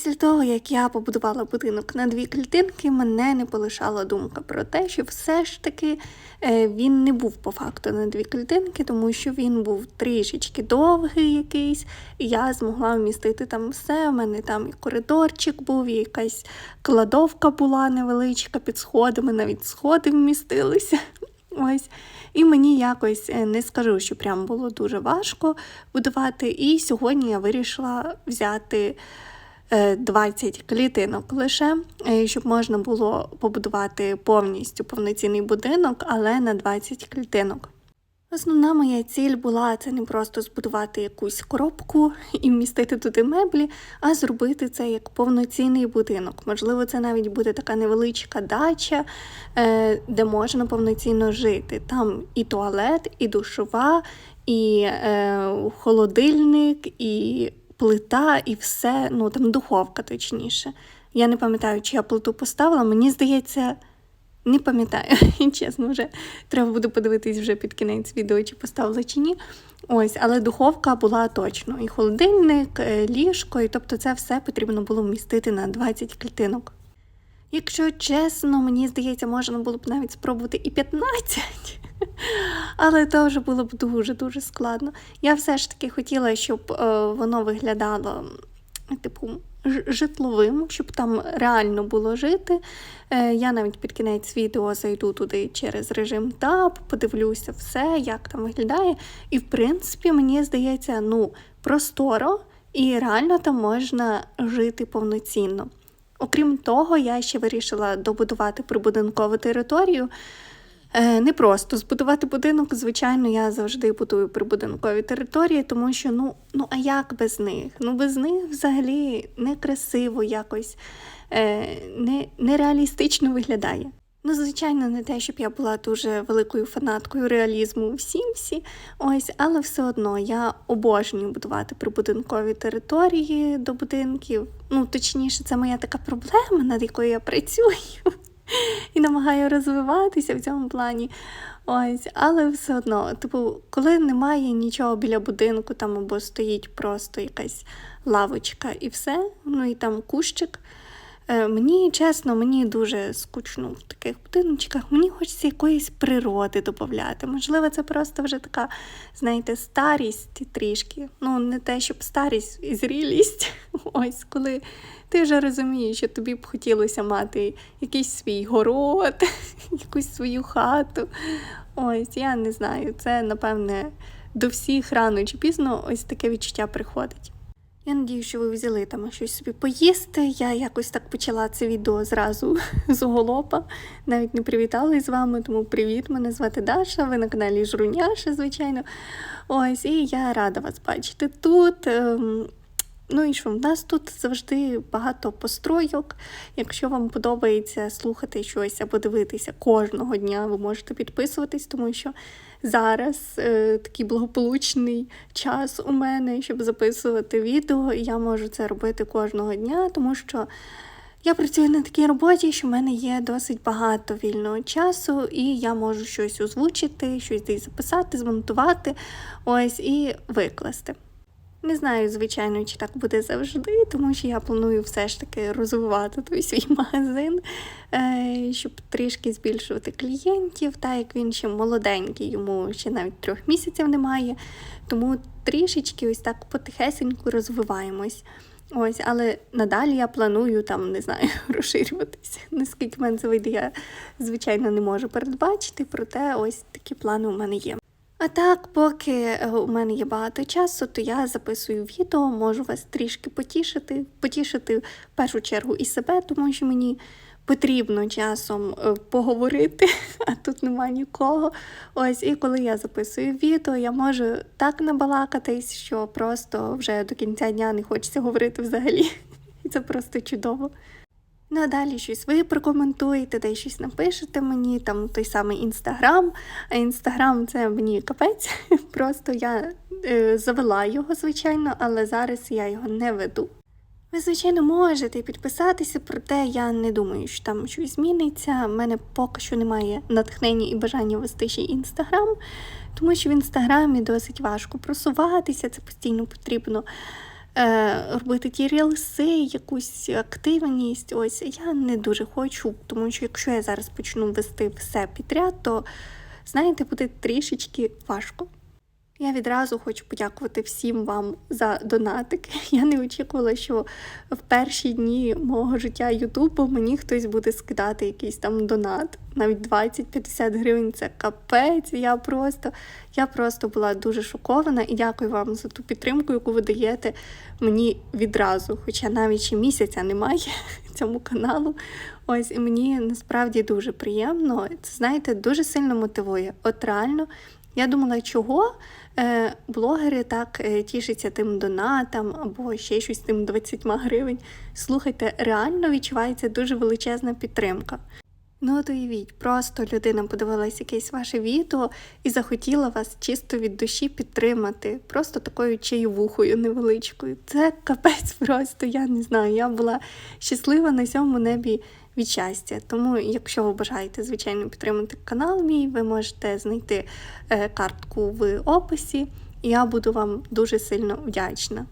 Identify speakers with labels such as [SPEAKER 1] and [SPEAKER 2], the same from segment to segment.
[SPEAKER 1] Після того, як я побудувала будинок на дві клітинки, мене не полишала думка про те, що все ж таки е, він не був по факту на дві клітинки, тому що він був трішечки довгий якийсь, і я змогла вмістити там все. У мене там і коридорчик був, і якась кладовка була невеличка під сходами, навіть сходи вмістилися. Ось. І мені якось е, не скажу, що прям було дуже важко будувати. І сьогодні я вирішила взяти 20 клітинок лише, е, щоб можна було побудувати повністю повноцінний будинок, але на 20 клітинок. Основна моя ціль була це не просто збудувати якусь коробку і вмістити туди меблі, а зробити це як повноцінний будинок. Можливо, це навіть буде така невеличка дача, е, де можна повноцінно жити. Там і туалет, і душова, і е, холодильник, і плита, і все. Ну там духовка, точніше. Я не пам'ятаю, чи я плиту поставила. Мені здається. Не пам'ятаю, чесно, вже треба буде подивитись вже під кінець відео, чи поставила чи ні. Ось, але духовка була точно. І холодильник, е, ліжко, і тобто це все потрібно було вмістити на 20 клітинок. Якщо чесно, мені здається, можна було б навіть спробувати і 15, але це вже було б дуже-дуже складно. Я все ж таки хотіла, щоб е, воно виглядало, типу, житловим, щоб там реально було жити. Е, Я навіть під кінець відео зайду туди через режим таб, подивлюся все, як там виглядає. І в принципі, мені здається, ну, просторо і реально там можна жити повноцінно. Окрім того, я ще вирішила добудувати прибудинкову територію. Е, Не просто збудувати будинок. Звичайно, я завжди будую прибудинкові території, тому що ну, ну а як без них? Ну без них взагалі некрасиво якось е, не, нереалістично виглядає. Ну, звичайно, не те, щоб я була дуже великою фанаткою реалізму у Сімсі, ось, але все одно я обожнюю будувати прибудинкові території до будинків. Ну, точніше, це моя така проблема, над якою я працюю і намагаю розвиватися в цьому плані. Ось, але все одно, типу, коли немає нічого біля будинку, там або стоїть просто якась лавочка і все, ну і там кущик. Е, Мені чесно, мені дуже скучно в таких будиночках. Мені хочеться якоїсь природи додати. Можливо, це просто вже така, знаєте, старість трішки. Ну, не те, щоб старість і зрілість. Ось коли ти вже розумієш, що тобі б хотілося мати якийсь свій город, якусь свою хату. Ось, я не знаю. Це, напевне, до всіх рано чи пізно ось таке відчуття приходить. Я надію, що ви взяли там щось собі поїсти. Я якось так почала це відео зразу з оголопа. Навіть не привіталась з вами, тому привіт, мене звати Даша, ви на каналі Жруняша, звичайно. Ось, і я рада вас бачити тут. Ем, Ну і що, в нас тут завжди багато постройок. Якщо вам подобається слухати щось або дивитися кожного дня, ви можете підписуватись, тому що зараз е, такий благополучний час у мене, щоб записувати відео, і я можу це робити кожного дня, тому що. Я працюю на такій роботі, що в мене є досить багато вільного часу, і я можу щось озвучити, щось десь записати, змонтувати, ось і викласти. Не знаю, звичайно, чи так буде завжди, тому що я планую все ж таки розвивати той свій магазин, е, щоб трішки збільшувати клієнтів, так як він ще молоденький, йому ще навіть трьох місяців немає. Тому трішечки ось так потихесеньку розвиваємось. Ось, але надалі я планую там, не знаю, розширюватися. Наскільки мене це вийде, я звичайно не можу передбачити, проте ось такі плани у мене є. А так, поки е, у мене є багато часу, то я записую відео, можу вас трішки потішити, потішити в першу чергу і себе, тому що мені потрібно часом е, поговорити, а тут немає нікого. Ось, і коли я записую відео, я можу так набалакатись, що просто вже до кінця дня не хочеться говорити взагалі. І це просто чудово. Ну, а далі щось ви прокоментуєте, де щось напишете мені, там той самий інстаграм. А інстаграм це мені капець. Просто я е, завела його, звичайно, але зараз я його не веду. Ви, звичайно, можете підписатися, проте я не думаю, що там щось зміниться. У мене поки що немає натхнення і бажання вести ще інстаграм, тому що в інстаграмі досить важко просуватися, це постійно потрібно робити ті рілси, якусь активність. Ось я не дуже хочу, тому що якщо я зараз почну вести все підряд, то знаєте, буде трішечки важко. Я відразу хочу подякувати всім вам за донатики. Я не очікувала, що в перші дні мого життя Ютубу мені хтось буде скидати якийсь там донат. Навіть 20-50 гривень це капець. Я просто, я просто була дуже шокована і дякую вам за ту підтримку, яку ви даєте мені відразу. Хоча навіть ще місяця немає цьому каналу. Ось і мені насправді дуже приємно. Це знаєте, дуже сильно мотивує. От реально. Я думала, чого блогери так е, тішаться тим донатам або ще щось тим 20 гривень. Слухайте, реально відчувається дуже величезна підтримка. Ну, от уявіть, просто людина подивилась якесь ваше відео і захотіла вас чисто від душі підтримати, просто такою чаєвухою невеличкою. Це капець просто, я не знаю. Я була щаслива на сьому небі від щастя. Тому, якщо ви бажаєте, звичайно, підтримати канал мій, ви можете знайти е, картку в описі, і я буду вам дуже сильно вдячна.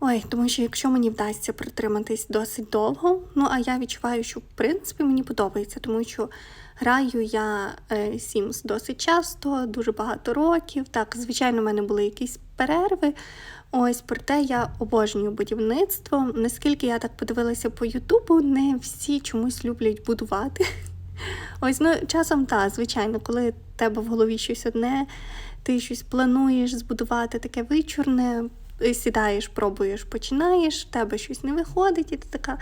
[SPEAKER 1] Ой, тому що якщо мені вдасться протриматись досить довго, ну а я відчуваю, що в принципі мені подобається, тому що граю я е, Sims досить часто, дуже багато років. Так, звичайно, в мене були якісь перерви. Ось проте я обожнюю будівництво. Наскільки я так подивилася по Ютубу, не всі чомусь люблять будувати. Ось, ну часом так, звичайно, коли тебе в голові щось одне, ти щось плануєш збудувати таке вичурне, сідаєш, пробуєш, починаєш, тебе щось не виходить, і ти така,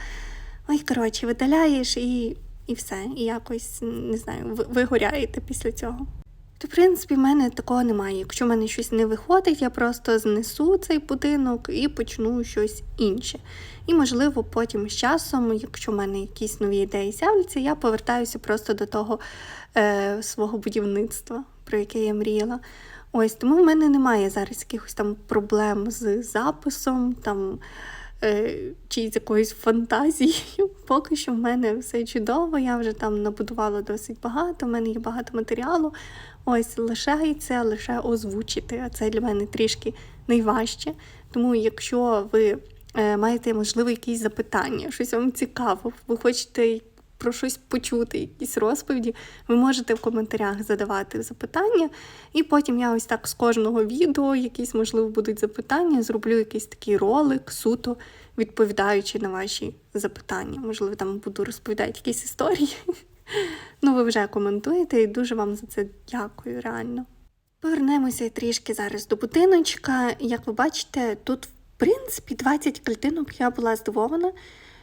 [SPEAKER 1] ой, коротше, видаляєш і і все. І якось не знаю, вигоряєте після цього. То, в принципі, в мене такого немає. Якщо в мене щось не виходить, я просто знесу цей будинок і почну щось інше. І, можливо, потім з часом, якщо в мене якісь нові ідеї з'являться, я повертаюся просто до того е, свого будівництва, про яке я мріяла. Ось тому в мене немає зараз якихось там проблем з записом там, е, чи з якоюсь фантазією. Поки що в мене все чудово, я вже там набудувала досить багато, в мене є багато матеріалу. Ось лишається лише озвучити, а це для мене трішки найважче. Тому, якщо ви е, маєте, можливо, якісь запитання, щось вам цікаво, ви хочете про щось почути, якісь розповіді, ви можете в коментарях задавати запитання. І потім я ось так з кожного відео, якісь, можливо, будуть запитання, зроблю якийсь такий ролик, суто відповідаючи на ваші запитання. Можливо, там буду розповідати якісь історії. Ну, ви вже коментуєте і дуже вам за це дякую, реально. Повернемося трішки зараз до будиночка. Як ви бачите, тут, в принципі, 20 клітинок я була здивована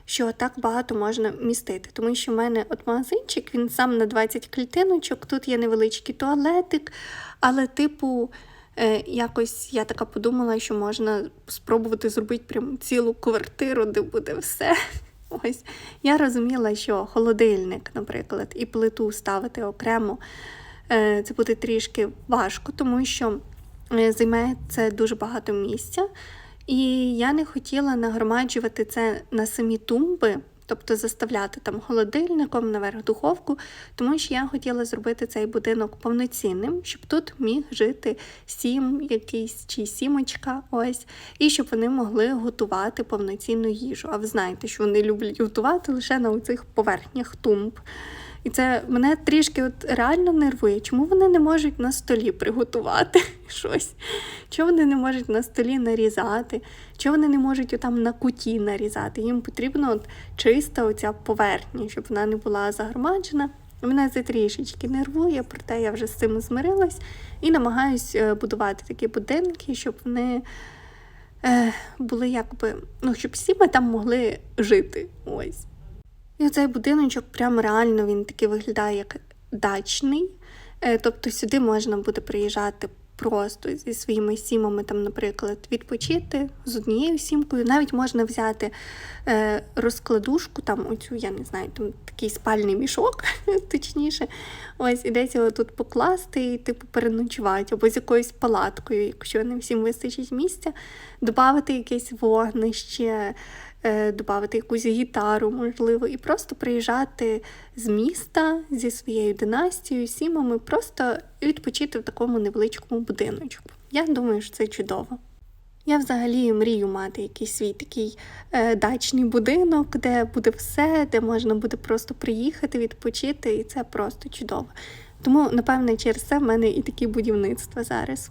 [SPEAKER 1] що так багато можна містити. Тому що в мене от магазинчик, він сам на 20 клітиночок, тут є невеличкий туалетик, але, типу, е, якось я така подумала, що можна спробувати зробити прям цілу квартиру, де буде все. Ось я розуміла, що холодильник, наприклад, і плиту ставити окремо. Е, це буде трішки важко, тому що займає це дуже багато місця. І я не хотіла нагромаджувати це на самі тумби, тобто заставляти там холодильником наверх духовку, тому що я хотіла зробити цей будинок повноцінним, щоб тут міг жити сім, якийсь чи сімочка, ось, і щоб вони могли готувати повноцінну їжу. А ви знаєте, що вони люблять готувати лише на оцих поверхнях тумб. І це мене трішки от реально нервує. Чому вони не можуть на столі приготувати щось? Чому вони не можуть на столі нарізати? Чому вони не можуть отам на куті нарізати? Їм потрібно от чиста оця поверхня, щоб вона не була загромаджена. Мене це трішечки нервує, проте я вже з цим змирилась і намагаюсь е, будувати такі будинки, щоб вони е, були якби, ну, щоб всі ми там могли жити. Ось. І оцей будиночок прям реально він такий виглядає як дачний. Е, тобто сюди можна буде приїжджати просто зі своїми сімами, там, наприклад, відпочити з однією сімкою. Навіть можна взяти е, розкладушку, там оцю, я не знаю, там такий спальний мішок, точніше. Ось і десь його тут покласти і типу переночувати, або з якоюсь палаткою, якщо не всім вистачить місця, додати якесь вогнище. Е, додати якусь гітару, можливо, і просто приїжджати з міста зі своєю династією, сімами, просто відпочити в такому невеличкому будиночку. Я думаю, що це чудово. Я взагалі мрію мати якийсь свій такий е, дачний будинок, де буде все, де можна буде просто приїхати, відпочити, і це просто чудово. Тому, напевне, через це в мене і такі будівництва зараз.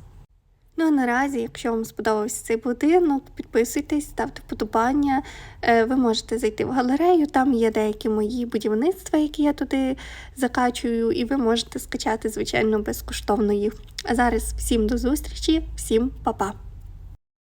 [SPEAKER 1] Ну а наразі, якщо вам сподобався цей будинок, підписуйтесь, ставте вподобання. Е, Ви можете зайти в галерею, там є деякі мої будівництва, які я туди закачую, і ви можете скачати, звичайно, безкоштовно їх. А зараз всім до зустрічі, всім па-па!